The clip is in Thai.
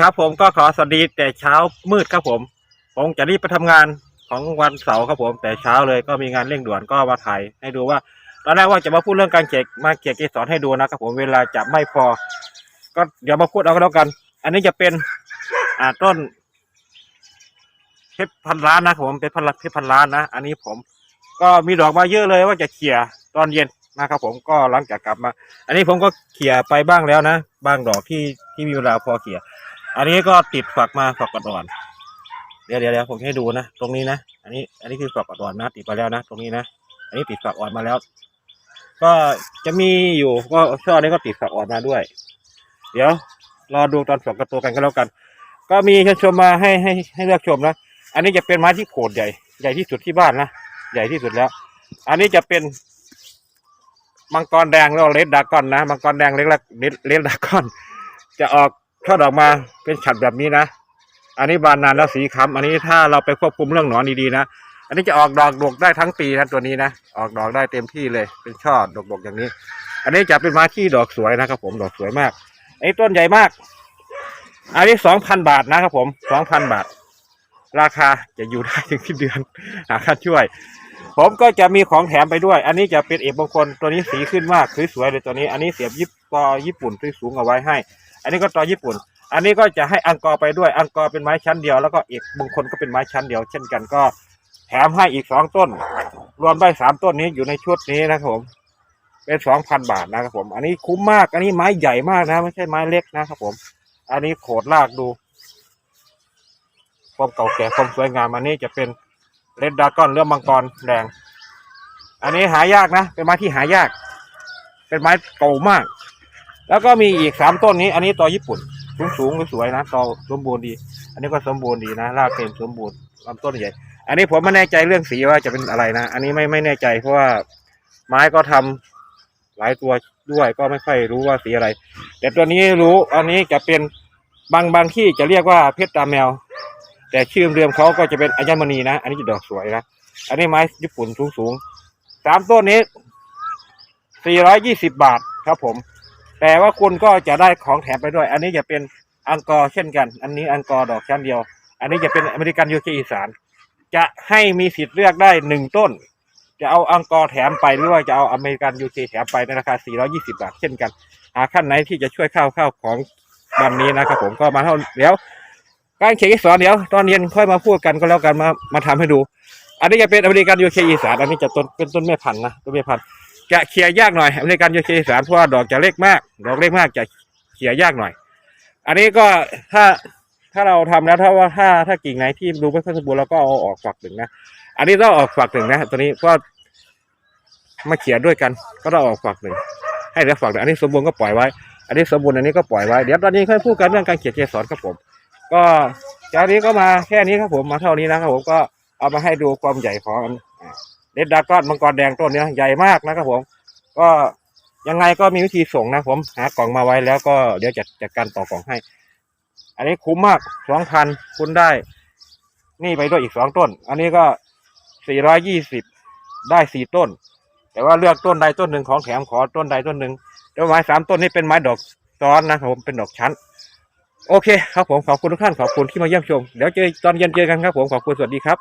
ครับผมก็ขอสวัสดีแต่เช้ามืดครับผม ผมจะรีบไปทำงานของวันเสาร์ครับผม แต่เช้าเลยก็มีงานเร่งด่วนก็มาถ่ายให้ดูว่าตอนแรกว่าจะมาพูดเรื่องการเก็บมาเก็บเกสรให้ดูนะครับผมเวลาจะไม่พอ ก็เดี๋ยวมาพูดเอาก็แล้วกัน อันนี้จะเป็นอ่าต้นเพชรพันล้านนะครับผมเป็นพันล้านเพชรพันล้านนะ อันนี้ผม ก็มีดอกมาเยอะเลยว่าจะเขี่ยตอนเย็นนะครับผมก็หลังจากกลับมา อันนี้ผมก็เขี่ยไปบ้างแล้วนะบางดอกที่ที่มีเวลาพอเขี่ย อันนี้ก็ติดฝักมาฝักอ่อนเดี๋ยวเดี๋ยวเดี๋ยวผมให้ดูนะตรงนี้นะอันนี้อันนี้คือฝักอ่อนนะติดมาแล้วนะตรงนี้นะอันนี้ติดฝักอ่อนมาแล้ว ก็จะมีอยู่ก็ช่อนี้ก็ติดฝักอ่อนมาด้วย เดี๋ยวรอดูตอนฝักกระตัวกันก็แล้วกัน ก็มีชนชมมาให้ให้ให้เลือกชมนะอันนี้จะเป็นไม้ที่โขดใหญ่ใหญ่ที่สุดที่บ้านนะใหญ่ที่สุดแล้ว อันนี้จะเป็นมังกรแดงแล้วเลดดากอนนะมังกรแดงเล็กๆเลดดากอน จะออก ช่อดอกมาเป็นฉัดแบบนี้นะ อันนี้บานนานแล้วสีค้ำอันนี้ถ้าเราไปควบคุมเรื่องหนอนดีๆนะ อันนี้จะออกดอกดกได้ทั้งปีนะตัวนี้นะ ออกดอกได้เต็มที่เลย เป็นช่อดกๆอย่างนี้ อันนี้จะเป็นไม้ที่ดอกสวยนะครับ ผมดอกสวยมากไอ้ต้นใหญ่มาก อันนี้สองพันบาทนะครับ ผมสองพันบาท ราคาจะอยู่ได้ถึงสิ้นเดือนหาค่าช่วย ผมก็จะมีของแถมไปด้วย อันนี้จะเป็นเอกมงคลตัวนี้สีขึ้นมากสวยๆเลยตัวนี้ อันนี้เสียบยิบกอญี่ปุ่นที่สูงเอาไว้ให้ อันนี้ก็ตอญี่ปุ่น อันนี้ก็จะให้อังกอร์ไปด้วย อังกอร์เป็นไม้ชั้นเดียว แล้วก็เอกมงคลก็เป็นไม้ชั้นเดียว เช่นกันก็แถมให้อีกสองต้น รวมได้สามต้นนี้อยู่ในชุดนี้นะครับผม เป็นสองพันบาทนะครับผม อันนี้คุ้มมาก อันนี้ไม้ใหญ่มากนะ ไม่ใช่ไม้เล็กนะครับผม อันนี้โขดลากดูความเก่าแก่ความสวยงามอันนี้จะเป็น เรดดากอนเรื่องมังกรแดง อันนี้หายากนะ เป็นไม้ที่หายาก เป็นไม้เก่ามาก แล้วก็มีอีกสามต้นนี้ อันนี้ตอญี่ปุ่น สูงสูงๆสวยๆนะตอสมบูรณ์ดี อันนี้ก็สมบูรณ์ดีนะรากเต็มสมบูรณ์ลำต้นใหญ่ อันนี้ผมไม่แน่ใจเรื่องสีว่าจะเป็นอะไรนะ อันนี้ไม่ไม่แน่ใจเพราะว่าไม้ก็ทำหลายตัวด้วยก็ไม่ค่อยรู้ว่าสีอะไร แต่ตัวนี้รู้อันนี้จะเป็นบางบางที่จะเรียกว่าเพชรตาแมว แต่ชื่อเดิมเขาก็จะเป็นอัญมณีนะ อันนี้จะดอกสวยนะ อันนี้ไม้ญี่ปุ่นสูงสูงสามต้นนี้สี่ร้อยยี่สิบบาทครับผม แต่ว่าคุณก็จะได้ของแถมไปด้วย อันนี้จะเป็นอังกอร์เช่นกัน อันนี้อังกอร์ดอกชั้นเดียว อันนี้จะเป็นอเมริกันยูเคอีสาน จะให้มีสิทธิ์เลือกได้หนึ่งต้น จะเอาอังกอร์แถมไปหรือว่าจะเอาอเมริกันยูเคแถมไปในราคา 420 บาทเช่นกัน หาขั้นไหนที่จะช่วยเข้าเข้าของวันนี้นะครับผมก็มาเท่าเดี๋ยว การเขียนอักษรเดี๋ยวตอนเย็นค่อยมาพูดกันก็แล้วกันมามาทำให้ดู อันนี้จะเป็นอเมริกันยูเคอีสานอันนี้จะต้นเป็นต้นแม่พันธุ์นะต้นแม่พันธุ์จะเขี่ยยากหน่อยอเมริกันยูเคอีสานเพราะว่าดอกจะเล็กมาก ดอกเล็กมากจะเขี่ยยากหน่อย อันนี้ก็ถ้าถ้าเราทำแล้วถ้าว่าถ้าถ้ากิ่งไหนที่ดูไม่ค่อยสมบูรณ์เราก็เอาออกฝักหนึ่งนะอันนี้ต้องออกฝักหนึ่งนะตัวนี้ก็มาเขี่ยด้วยกัน ก็ต้องออกฝักหนึ่งให้เหลือฝักหนึ่งอันนี้สมบูรณ์ก็ปล่อยไว้ อันนี้สมบูรณ์อันนี้ก็ปล่อยไว้เดี๋ยวตอนนี้ค่อยพูดกันเรื่องการเขียนเกสรครับผม ก็จากนี้ก็มาแค่นี้ครับผมมาเท่านี้นะครับผมก็เอามาให้ดูความใหญ่ของเด็ดดากอนมังกรแดงต้นเนี้ยใหญ่มากนะครับผม ก็ยังไงก็มีวิธีส่งนะผมหากล่องมาไว้แล้วก็เดี๋ยวจัดจัดการต่อกล่องให้ อันนี้คุ้มมากสองพันคุณได้ นี่ไปด้วยอีกสองต้น อันนี้ก็สี่ร้อยยี่สิบได้สี่ต้น แต่ว่าเลือกต้นใดต้นหนึ่งของแถมขอต้นใดต้นหนึ่งแล้วไม้สามต้นนี้เป็นไม้ดอกซ้อนนะครับผมเป็นดอกชั้น โอเคครับผมขอบคุณทุกท่านขอบคุณที่มาเยี่ยมชม เดี๋ยวเจอตอนเย็นเจอกันครับผมขอบคุณสวัสดีครับ